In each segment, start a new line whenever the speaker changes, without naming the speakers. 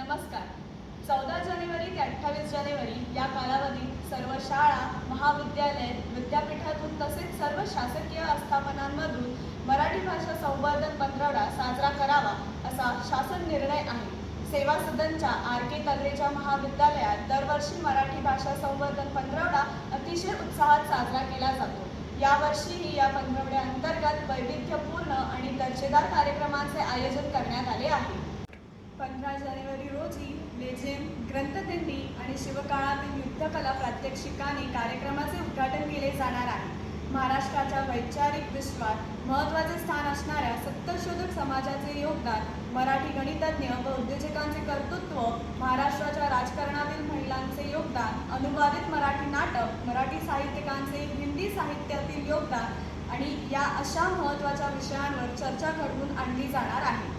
नमस्कार. चौदा जानेवारी ते अठ्ठावीस जानेवारी या कालावधीत सर्व शाळा महाविद्यालय विद्यापीठातून तसेच सर्व शासकीय आस्थापनांमधून मराठी भाषा संवर्धन पंधरवडा साजरा करावा असा शासन निर्णय आहे. सेवा सदनच्या आर के तर्रेच्या महाविद्यालयात दरवर्षी मराठी भाषा संवर्धन पंधरवडा अतिशय उत्साहात साजरा केला जातो. यावर्षीही या पंधरवड्याअंतर्गत वैविध्यपूर्ण आणि दर्जेदार कार्यक्रमांचे आयोजन करण्यात आले आहे. पंधरा जानेवारी रोजी लेझेम ग्रंथदिंडी आणि शिवकाळातील युद्धकला प्रात्यक्षिकाने कार्यक्रमाचे उद्घाटन केले जाणार आहे. महाराष्ट्राच्या वैचारिक विश्वात महत्त्वाचे स्थान असणाऱ्या सत्तशोधक समाजाचे योगदान मराठी गणितज्ञ व उद्योजकांचे कर्तृत्व महाराष्ट्राच्या राजकारणातील महिलांचे योगदान अनुवादित मराठी नाटक मराठी साहित्यिकांचे हिंदी साहित्यातील योगदान आणि या अशा महत्त्वाच्या विषयांवर चर्चा घडवून आणली जाणार आहे.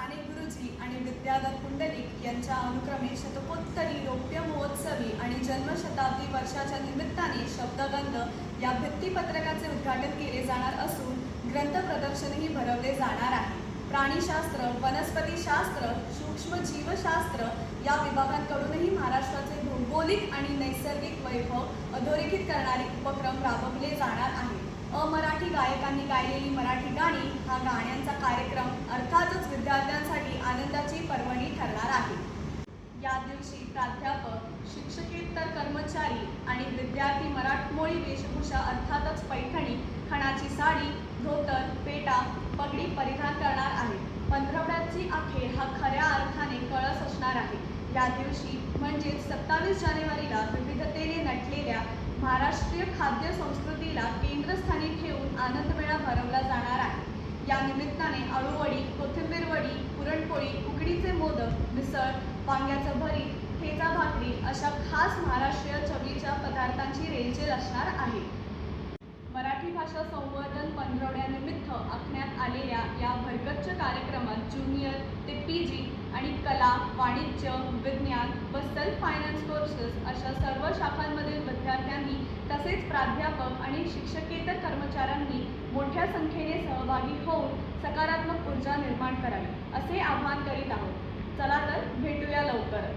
स्थानिक गुरुजी आणि विद्याधर पुंडलिक यांच्या अनुक्रमे शतकोत्तरी रौप्य महोत्सवी आणि जन्मशताब्दी वर्षाच्या निमित्ताने शब्दगंध या भित्तीपत्रकाचे उद्घाटन केले जाणार असून ग्रंथ प्रदर्शनही भरवले जाणार आहे. प्राणीशास्त्र वनस्पतीशास्त्र सूक्ष्म जीवशास्त्र या विभागांकडूनही महाराष्ट्राचे भौगोलिक आणि नैसर्गिक वैभव अधोरेखित करणारे उपक्रम राबवले जाणार आहेत. अमराठी गायकांनी गायलेली मराठी गाणी हा गाण्यांचा कार्यक्रम अर्थातच विद्यार्थ्यांसाठी आनंदाची पर्वणी ठरणार आहे. या दिवशी प्राध्यापक शिक्षकेतर कर्मचारी आणि विद्यार्थी मराठमोळी वेशभूषा अर्थातच पैठणी खणाची साडी धोतर पेटा पगडी परिधान करणार आहे. पंधरवड्याची अखेर हा खऱ्या अर्थाने कळस असणार आहे. या दिवशी म्हणजेच सत्तावीस जानेवारीला खाद्य संस्कृतीला केंद्रस्थानी ठेवून आनंदमेळा भरवला जाणार आहे. या निमित्ताने आळूवडी कोथिंबीर वडी पुरणपोळी उकडीचे मोदक मिसळ वांग्याचं भरीत ठेचा भाकरी अशा खास महाराष्ट्रीय चवीच्या पदार्थांची रेलचेल असणार आहे. भाषा संवर्धन पंधरवड्यानिमित्त आखण्यात आलेल्या या भरगच्च कार्यक्रमात ज्युनियर ते पी जी आणि कला वाणिज्य विज्ञान व सेल्फ फायनान्स कोर्सेस अशा सर्व शाखांमधील विद्यार्थ्यांनी तसेच प्राध्यापक आणि शिक्षकेतर कर्मचाऱ्यांनी मोठ्या संख्येने सहभागी होऊन सकारात्मक ऊर्जा निर्माण करावी असे आवाहन करीत आहोत. चला तर भेटूया लवकर